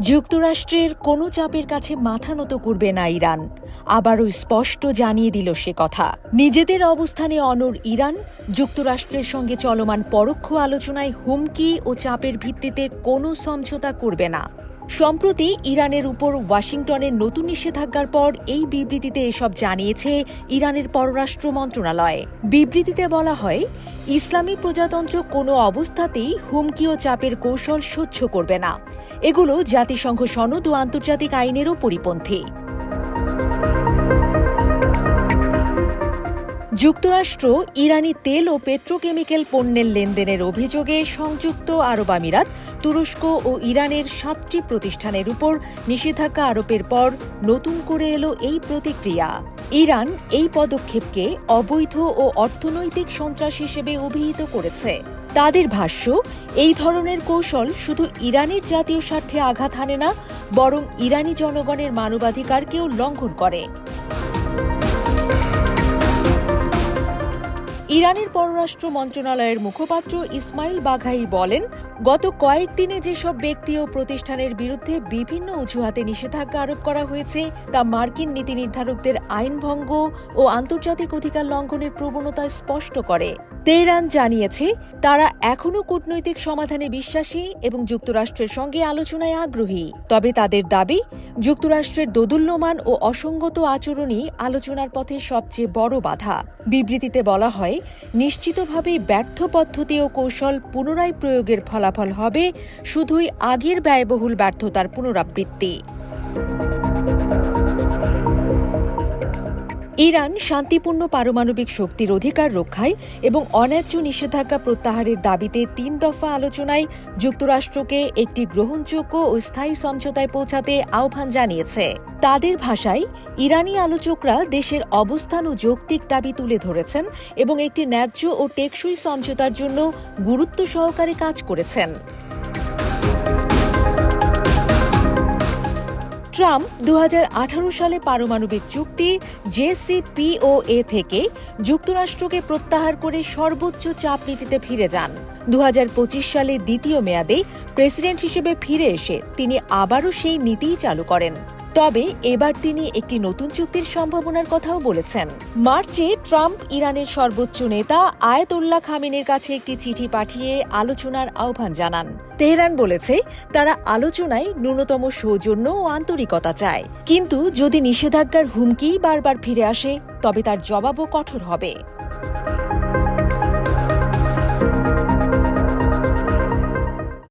যুক্তরাষ্ট্রের কোনো চাপের কাছে মাথা নত করবে না ইরান। আবারও স্পষ্ট জানিয়ে দিল সে কথা। নিজেদের অবস্থানে অনর ইরান, যুক্তরাষ্ট্রের সঙ্গে চলমান পরোক্ষ আলোচনায় হুমকি ও চাপের ভিত্তিতে কোনো সমঝোতা করবে না। সম্প্রতি ইরানের উপর ওয়াশিংটনের নতুন নিষেধাজ্ঞার পর এই বিবৃতিতে এসব জানিয়েছে ইরানের পররাষ্ট্র মন্ত্রণালয়। বিবৃতিতে বলা হয়, ইসলামী প্রজাতন্ত্র কোনো অবস্থাতেই হুমকি ও চাপের কৌশল সহ্য করবে না। এগুলো জাতিসংঘ সনদ ও আন্তর্জাতিক আইনেরও পরিপন্থী। যুক্তরাষ্ট্র, ইরানি তেল ও পেট্রোকেমিক্যাল পণ্যের লেনদেনের অভিযোগে সংযুক্ত আরব আমিরাত তুরস্ক ও ইরানের সাতটি প্রতিষ্ঠানের উপর নিষেধাজ্ঞা আরোপের পর নতুন করে এলো এই প্রতিক্রিয়া। ইরান এই পদক্ষেপকে অবৈধ ও অর্থনৈতিক সন্ত্রাস হিসেবে অভিহিত করেছে। তাদের ভাষ্য, এই ধরনের কৌশল শুধু ইরানের জাতীয় স্বার্থে আঘাত হানে না, বরং ইরানি জনগণের মানবাধিকারকেও লঙ্ঘন করে। ইরানের পররাষ্ট্র মন্ত্রণালয়ের মুখপাত্র ইসমাইল বাঘাই বলেন, গত কয়েকদিনে যেসব ব্যক্তি ও প্রতিষ্ঠানের বিরুদ্ধে বিভিন্ন অজুহাতে নিষেধাজ্ঞা আরোপ করা হয়েছে, তা মার্কিন নীতি নির্ধারকদের আইনভঙ্গ ও আন্তর্জাতিক অধিকার লঙ্ঘনের প্রবণতা স্পষ্ট করে। তেহরান জানিয়েছে, তারা এখনও কূটনৈতিক সমাধানে বিশ্বাসী এবং যুক্তরাষ্ট্রের সঙ্গে আলোচনায় আগ্রহী। তবে তাদের দাবি, যুক্তরাষ্ট্রের দোদুল্যমান ও অসঙ্গত আচরণই আলোচনার পথে সবচেয়ে বড় বাধা। বিবৃতিতে বলা হয় নিশ্চিতভাবেই ব্যর্থ পদ্ধতি ও কৌশল পুনরায় প্রয়োগের ফলাফল হবে শুধুই আগের ব্যয়বহুল ব্যর্থতার পুনরাবৃত্তি। ইরান শান্তিপূর্ণ পারমাণবিক শক্তির অধিকার রক্ষায় এবং অন্যায্য নিষেধাজ্ঞা প্রত্যাহারের দাবিতে তিন দফা আলোচনায় যুক্তরাষ্ট্রকে একটি গ্রহণযোগ্য ও স্থায়ী সমঝোতায় পৌঁছাতে আহ্বান জানিয়েছে। তাদের ভাষায়, ইরানি আলোচকরা দেশের অবস্থান ও যৌক্তিক দাবি তুলে ধরেছেন এবং একটি ন্যায্য ও টেকসই সমঝোতার জন্য গুরুত্ব সহকারে কাজ করেছেন। ট্রাম্প দু হাজার আঠারো সালে পারমাণবিক চুক্তি জেসিপিওএ থেকে যুক্তরাষ্ট্রকে প্রত্যাহার করে সর্বোচ্চ চাপ নীতিতে ফিরে যান। দু হাজার পঁচিশ সালে দ্বিতীয় মেয়াদে প্রেসিডেন্ট হিসেবে ফিরে এসে তিনি আবারও সেই নীতিই চালু করেন। তবে এবার তিনি একটি নতুন চুক্তির সম্ভাবনার কথাও বলেছেন। মার্চে ট্রাম্প ইরানের সর্বোচ্চ নেতা আয়াতুল্লাহ খামিনের কাছে একটি চিঠি পাঠিয়ে আলোচনার আহ্বান জানান। তেহরান বলেছে, তারা আলোচনায় ন্যূনতম সৌজন্য ও আন্তরিকতা চায়। কিন্তু যদি নিষেধাজ্ঞার হুমকি বারবার ফিরে আসে, তবে তার জবাবও কঠোর হবে।